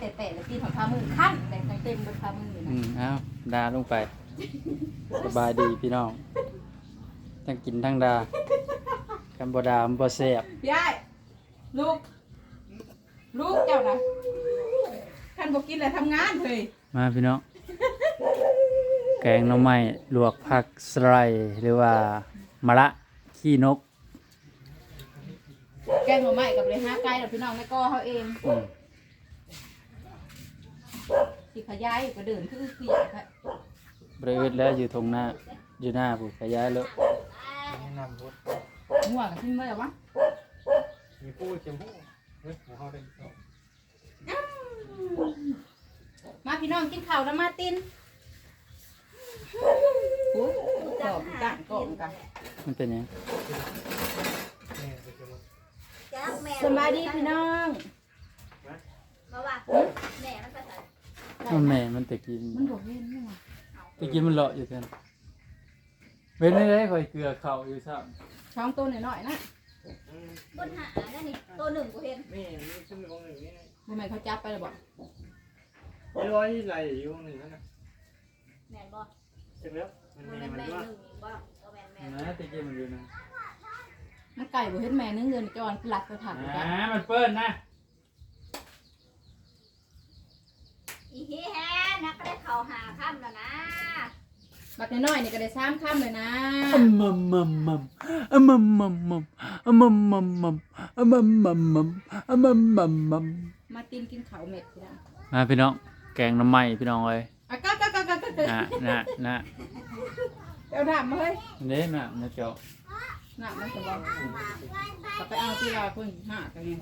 แต่แต่ละปีของพามือขั้นแต่งเต็มบนพามืออืนะมเอาดาลงไป สบายดีพี่น้องทั้งกินทั้งดาคันบ่ดามันบ่แซ่บยายลูก ลูกเจ้านะท่านบอกกินแล้วทำงานเลยมาพี่น้องแกงหน่อไม้ลวกผักสไลด์หรือว่ามะระขี้นกแกงหน่อไม้กับเลยห้าไก่เราพี่น้องไม่ก็เขาเองอืม สิขยายก็เดินคือคืออยากให้บริเวณแล้วอยู่ตรงหน้าอยู่หน้าผู้ขยายแล้วแนะนำพุทธหัวกับขึ้นมาแล้ววะมีผู้เชียมผู้เฮ้ยหัวเขาได้สองมาพี่น้องกินข้าวแล้วมาตินโอ้ยกอบกังกอบกันมันเป็นหยังแม่ไปเชียมจักแม่สบายดีพี่น้อง มาว่าแม่มันภาษา มันแม่มันตะกี้มันบอกเล่นไม่หรอตะกี้มันเลาะอยู่เท่านนเว้นได้ได้คอยเกลือเข่าอยู่ซ้ช่องตัวหน่อยๆนะบนหานั่นนี่ตัวหนึ่งกูเห็นแม่มีชื่อของหนึ่งนี่นะทำไมเขาจับไปเลยบอกมีร้อยไหลอยู่หนึ่งนั่นนะแม่นบ่เสร็จแล้วมันมันแม่แม่นมันแม่ว่าหนึ่งนี่บ่ตัวแม่นแม่ำนะตะกี้มันอยู่นะนักไก่บอกเห็นแม่นึงเดือนจอนหลักไปถักกันอ่ามันเปิ้นนะ อีเฮีแฮนักก็ได้ เข่าหาค่ำแล้วนะบักน้อยๆนี่ก็ได้ซ้ำค่ำเลยนะอืมมัมมัมมัมอืมมัมมัมมัมอืมมัมมัมมัมอืมมัมมัมมัมอืมมัมมัมมัมมาตินกินข้าวเม็ดพี่น้องมาพี่น้องแกงหน้ำไม้พี่น้องเอ้ยอะก็ก็ก็ก็ก็นะนะนะเอาถามมาเฮ้ยเด้น่ะนะเจ้าน่ะมันจะบอกกลับไปเอาที่เราเพิ่งหากันนี่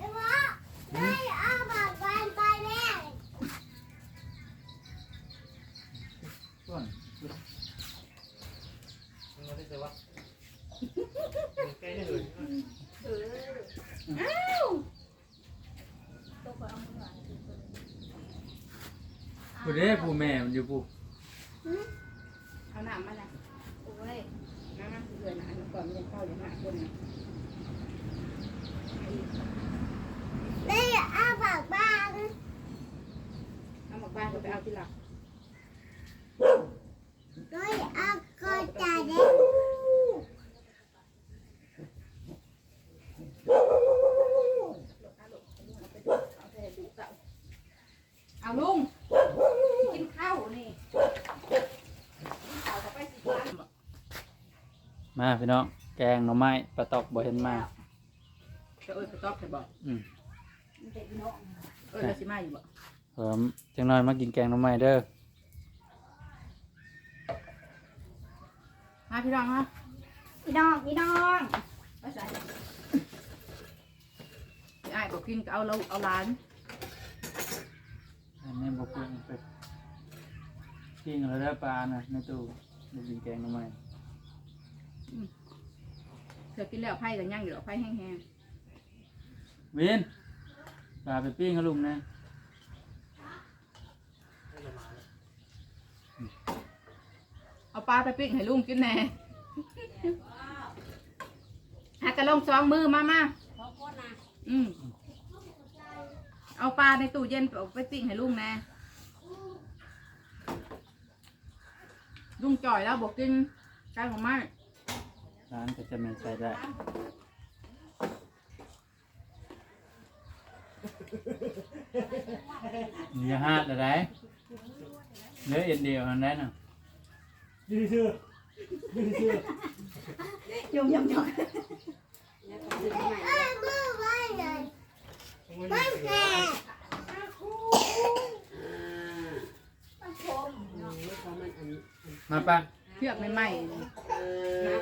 ส่วนมันไม่ได้เจอว่าแกจะเลยเอออ้าวตัวคนเอามือหวานผู้เด้ผู้แม่มันอยู่ผู้เอาหนามมาละโอ้ยมามาเดือนอันก่อนมันยังเข้าอยู่ห้าคนนะนี่อ้าปากบ้างเอาหมกบ้านก็ไปเอาที่หลัก นี่อ้าก็จะได้ เอาลุงกินข้าวนี่กินข้าวก็ไปสิบ้าน มาพี่น้องแกงหน่อไม้ปลาตอกบ่เห็นมาจะเอ้ยไปตอบใช่บอกอืมมันเป็นน้องเอ้ยเราสิมาอยู่บ่เพิ่มจังน้อยมากินแกงหน่อไม้เด้อมาพี่น้องฮะพี่น้องพี่น้องไปใส่ไอ้ายบอกกินก็เอาเราเอาหลานให้แม่บ่กินไปกินแล้วได้ปลาน่ะในตู้ได้กินแกงหน่อไม้ เธอกินแล้วไผ่กันย่างอยู่แล้วไผ่แห้งเวินปลาไปปิ้งกับลุงนะๆ เอาปลาไปปิ้งให้ลุงกินแหน่หากระลงสองมือมามาขอโทษนะอืมเอาปลาในตู้เย็นเอาไปปิ้งให้ลุงแหน่ลุงจ่อยแล้วบอกกินไก่ของไม้ ร้านก็จะไม่ใส่ได้อย่าหาดอะไรเนื้อเอ็นเดียวอันนั้นน่ะยืดเชื่อยืดเชื่อยมยมยมไม่แก่มาปะเชือกใหม่มา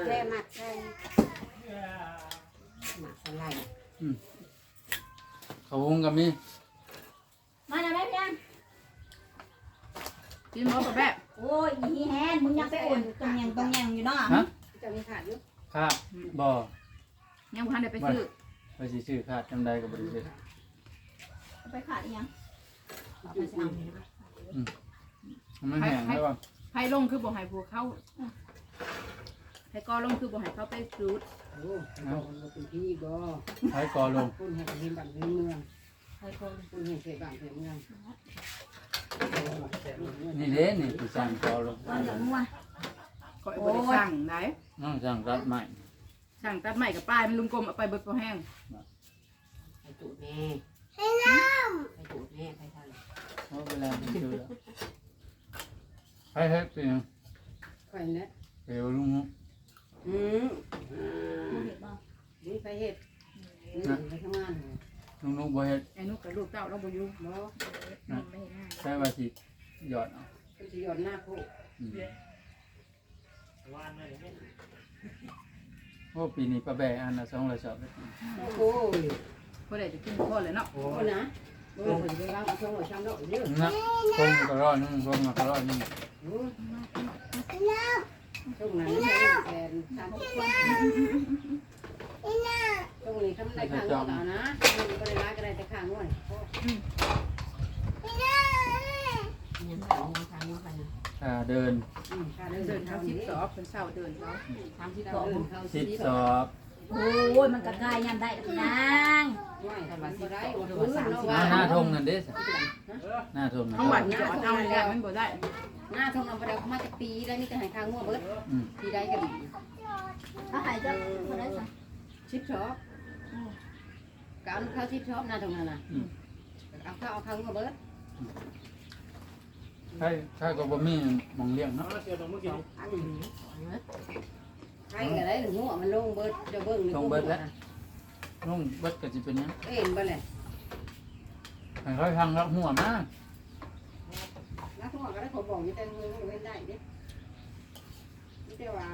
แค่มัดใช่ เขาวงกับมีมาแล้วแม่พี่อันๆกินหมดแบบโอ้ยอีแฮนมึงยังไปอุ่นตรงยังตรงยังอยู่เนาะฮะจะมีขาดอยู่ข้าบ่ยังพันได้ไปซื้อไปสิชื่อขาดจำได้กับบริษัทไปขาดอีหยังมันแห้งแล้วป่ะไผ่ลงคือบ่ให้พวกเขา ไผ่กอลงคือบ่ให้เขาไปสูดโอ้ยเราเป็นพี่ก็ใช้กอลงคนให้เป็นบ้านเป็นเมืองใครคนคุณเห็นเคยบ้างเคยเมืองนี่เด้นี่ผู้สั่งเขาลงตอนหลังว่าก็ไอ้บริสั่งไหนน้องสั่งรัดใหม่สั่งตัดใหม่กับป้ายมันลุงกลมเอาไปเบิดพอแห้งไปจุดแน่ให้น้ำไปจุดแน่ไปทันเพราะเวลามันคือให้ให้เป็นค่อยนะเปลวลุง อืม เห็นบ่ นี่ไปเฮ็ดไปทำงาน ลุงลุงบ่เฮ็ด ไอ้นุกกับลูก เต้าเราบ่อยู่บ่ไม่เห็นหน้าใช่ว่าสิหยอดเอาเป็นสิยอดหน้าผู้อืมวานเลยเนี่ยโอ้ปีนี้ป้าแบอันละสองละสอบเลยโอ้ยบ่ได้จะกินพ่อเลยเนาะโอ้โอ้ยนะโอ้ยคนไปบ้างช่วงหัวช้ำดอกเยอะนะพงก็ร้อยหนึงพงก็ร้อยหนึงช่วงนั้นแฟนสามสิบคนช่วงนี้ทำได้ข้างนอกแล้วนะมันก็ ได้ร้ายก็ได้แต่ข้างนอกยังทางยังทางยังทางอ่าเดินอืมข้าเดิเดินนเท่าทำทินี้ปสอบเป็นเศร้าเดินเขาทำที่ต่อเดินเข้าสิสิบสอบโอ้ยมันกระกายยันได้พี่นางไม่ทำมาได้หรือว่าสามสิบหน้าหน้าทงนั่นเด้สิหน้าทงนั่นทั้งวันจอดเอาเนี่ยมันบ่ได้หน้าทงนำไปแล้วมาจากปีได้นี่จะหายข้างงัวเบิดอืมปีได้กันถ้าหายจะคนได้สักชิปช็อป กาวเข้าชิปช็อปหน้าตรงนั้นน่ะเอาเข้าเอาข้างงัวเบิดใช่ใช่ก็บ่มีหมองเลี้ยงเอาเนาะเสียตรงเมื่อกี้อันนี้ใครก็ได้หรืองัวมันลงเบิดจะเบิ่งลุงเบิดก็สิเป็นหยังเอ็นไปเลยให้เขาทางรักหัวมานักงัวก็ได้ขอบอกอยู่แต่มือมันเว้นได้ดินี่แต่ว่า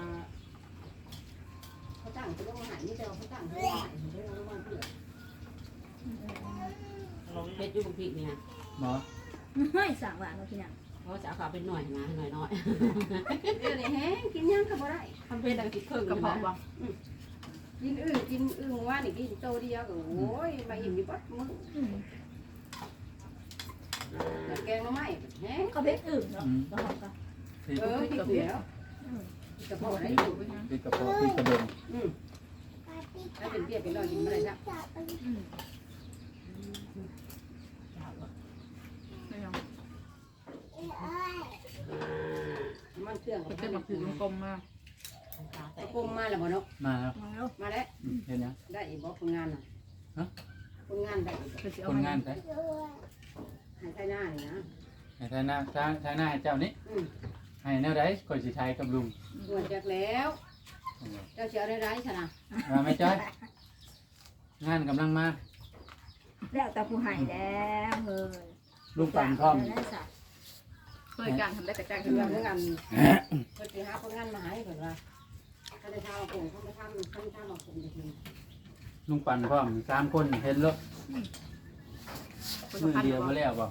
เขาตั้งตัวมาหายนี่แต่ว่าเขาตั้งตัวมาหายเรื่องระวังเพื่ อเพชรยูบุพิกเนี่ยหมอไม่สั่งหวานพี่นางเขาจะเอาขาเป็นหน่อยนะหน่อยน้อยเดี๋ยวนี้แห้งกินยังก็บ่ได้ทำเป็นดังติดเครื่องกระเพาะบ่กินอึ่งกินอึ่งว่านี่กินโตเดียวก็โอ้ยมาอิ่มอยู่บัดมึงแต่แกงมาไม่แห้งก็เพชรอื่นเนาะก็หอมกันที่เออกินแล้วกระเพาะได้อยู่ที่กระเพาะที่กระดงอืมถ้าเป็นเปียกเป็นรอยกินไม่ได้ครับ มันเครื่องก็จะมาถือลุงกลมมาตะกุมมาแล้วบ่เนาะมาแล้วมาแล้วมาแล้วอืมเห็นยังได้อีกบ่คนงานน่ะฮะคนงานได้อีกก็สิคเอานมางานไปให้ใช้หน้านี่นะให้ทายหน้าทายทายหน้าให้เจ้านี้อืมให้แนวใดก่อนสิทายกับลุงหวนจากแล้วเจ้าเสียได้ไรชนะมาไหม่จ้อยงานกำลังมาแล้วแต่ผู้หายแล้วเฮ้ยลุงปั่นพร้อมได้สัก เคยการทำได้แต่จ้างคืคืออว่าเมื่องานเพิ่นไปหาคนงานมาให้เพิ่นว่าเขาได้ทำมาปลูกเขาไปทำเขาไปทำมาปลูกจริงลุงปั่นพร้อมสามคนเห็นรถคนมืละอพันหเดีรืยวอมาบ่แล้วบ่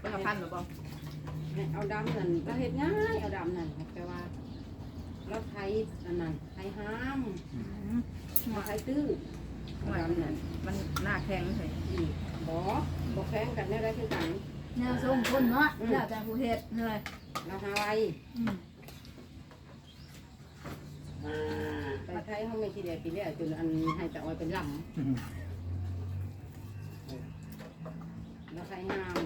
คนละพันหรือบ่ๆเอาดำนั่นเราเห็ดง่ายเอาดำนั่นแต่ว่าเราไทยอันนั้นไทยห้ามเราไทยตื้อเอาดำนั่นมันหน้าแข็งเลยอืมบ่บ่แข่งกันได้ได้คือกัน แนวทรงคนเนาะแล้วแต่ผู้เฮ็ดเลยเราหาไว้อืมไปไทยเขาไม่คิดเดียวปีแล้วจนอันให้แต่เอาไว้เป็นลำอืมเราไทยห้าม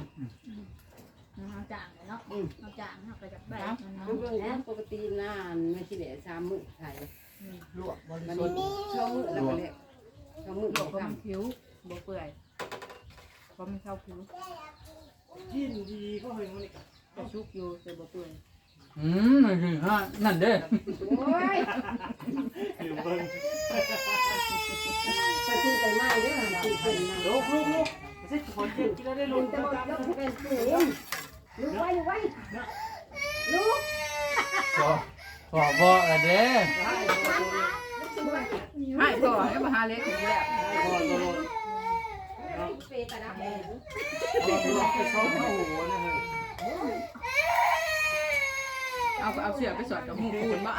เอาจางเลยเนาะอืมเอาจางเอาไปจากแบงมันเรื่องเนาะปกตินานไม่คิดเดียวสามมื้อไทยลวกบริมันสุทธิ์นี้ช่องมื้อแล้วก็เลยช่องมื้อหลบ่วกก็ทมันผิวบ่เปื่อยเพราะมันเข้าผิว ยินดีก็เฮยมันอีกจะชุกอยู่แต่บ่เปื่อยอืมนั่นคือฮะนั่นเด้ำโอ้ยคือเบิ้งไปทุ่งไปไม้เด้อทุ่งเป็นมาลูกลูกลูกไม่ใช่คนเก่งกินแล้วได้ลูลุกงจะจะบอกตามยกเป็นสูงลุกไว้ลุกไว้ลุกขอขอบอกอะเด้ให้ก่อนแล้วมาหาเล็กอยู่แล้วก่อนก่อน เปตาดาแดงก่อนก่อนไปซ้อมหัวนะฮะเอาเอาเสือไปสอดกับหมูปูนบ่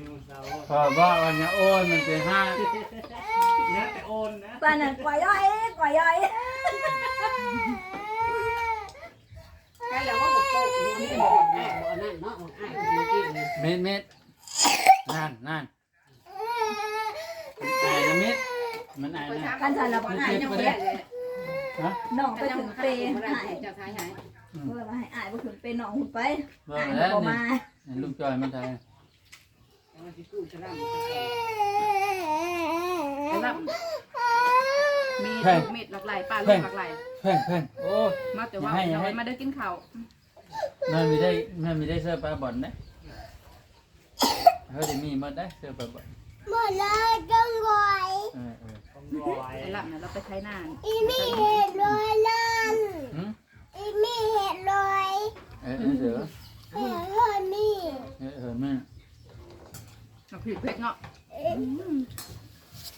นิวสาวขอบอกว่าเนี่ยโอ้ยมันเป็นห้าเนี่ยแต่โอนนะปานนั้นกว่าย่อยกว่าย่อยใครแล้วว่าบอกโป๊ะนี่เป็นบอกแม่บ่นั่นเนาะอ้ายเมื่อกี้เลยเม็ดเม็ดนั่นนั่นไอ้นะเม็ดมันไอ้นะกันสันละบ่หายยังบ่ได้ ฮะน้องไปถึงเปย์ไม่ได้อ้ายจะทายหายเมื่อมาให้อ้ายบ่ถึงเปย์น้องหุ่นไปบ่อ้ายแล้วบ่นี่มานี่ลูกจอยมันไทยแต่ว่าที่กู้จะร่ำแต่ละมีลูกเม็ดหลากหลายป้าลูกหลากหลายเพ่งเพ่งโอ้ยมาแต่ว่าอย่าให้อย่าให้น้อยมาได้กินข้าวแม่มีได้แม่มีได้เสื้อปลาบ่อนนะเฮ้ยเดี๋ยวมีหมดได้เสื้อปลาบ่อนเออเออ ต้องรอย แต่ละ เนี่ยเราไปใช้หน้าหืมอีมีเห็ดเลยเออเออเสือเห็ดเลยนี่เออเออแม่เราผิดเพชรเนาะ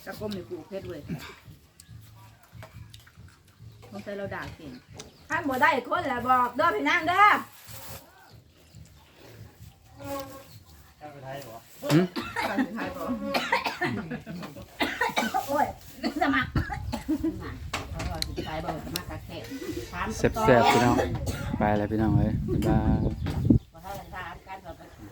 กระกมในกูเพชรเว้ยต้องใช้เราด่าเก่งท่านบ่ได้คนละบอกเด้อพี่นางเด้อแค่ไปไทยเหรอหืม ตอนสุดท้ายบอกโอ้ยสมัคร อร่อยสุดท้ายบอกจะมากระแทกถามแซ่บๆพี่น้อง ไปแล้วพี่น้องเอ้ยบ๊ายบาย